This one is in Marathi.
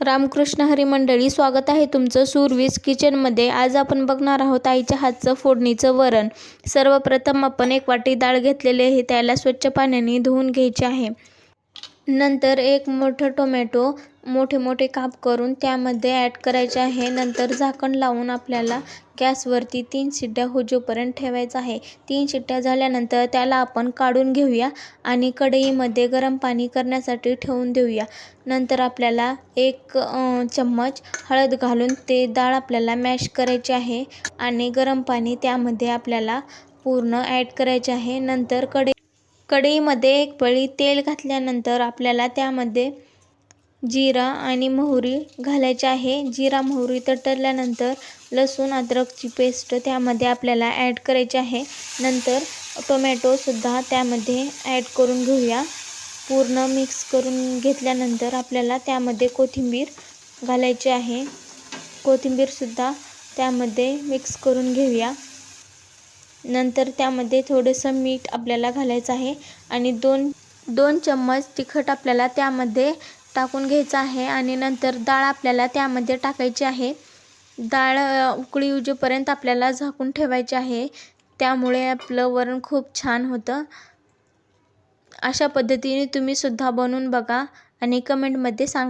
रामकृष्ण हरी मंडळी स्वागत आहे तुमचं सुरवीस किचनमध्ये. आज आपण बघणार आहोत आईच्या हातचं फोडणीचं वरण. सर्वप्रथम आपण एक वाटी डाळ घेतलेली आहे त्याला स्वच्छ पाण्याने धुवून घ्यायचे आहे. नंतर एक मोठं टोमॅटो मोठे मोठे काप करून त्यामध्ये ॲड करायचे आहे. नंतर झाकण लावून आपल्याला गॅसवरती तीन शिट्ट्या होजेपर्यंत ठेवायचं आहे. तीन शिट्ट्या झाल्यानंतर त्याला आपण काढून घेऊया आणि कढईमध्ये गरम पाणी करण्यासाठी ठेवून देऊया. नंतर आपल्याला एक चम्मच हळद घालून ते डाळ आपल्याला मॅश करायची आहे आणि गरम पाणी त्यामध्ये आपल्याला पूर्ण ॲड करायचे आहे. नंतर कढई कढईमध्ये एक पळी तेल घातल्यानंतर आपल्याला त्यामध्ये जिरा आणि मोहरी घालायची आहे. जिरा मोहरी तटरल्यानंतर लसूण अद्रकची पेस्ट त्यामध्ये आपल्याला ॲड करायची आहे. नंतर टोमॅटोसुद्धा त्यामध्ये ॲड करून घेऊया. पूर्ण मिक्स करून घेतल्यानंतर आपल्याला त्यामध्ये कोथिंबीर घालायची आहे. कोथिंबीरसुद्धा त्यामध्ये मिक्स करून घेऊया. नंतर त्यामध्ये थोडंसं मीठ आपल्याला घालायचं आहे आणि दोन दोन चम्मच तिखट आपल्याला त्यामध्ये टाकून घ्यायचं आहे आणि नंतर डाळ आपल्याला त्यामध्ये टाकायची आहे. डाळ उकळी उजेपर्यंत आपल्याला झाकून ठेवायची आहे. त्यामुळे आपलं वरण खूप छान होतं. अशा पद्धतीने तुम्ही सुद्धा बनवून बघा आणि कमेंटमध्ये सांगा.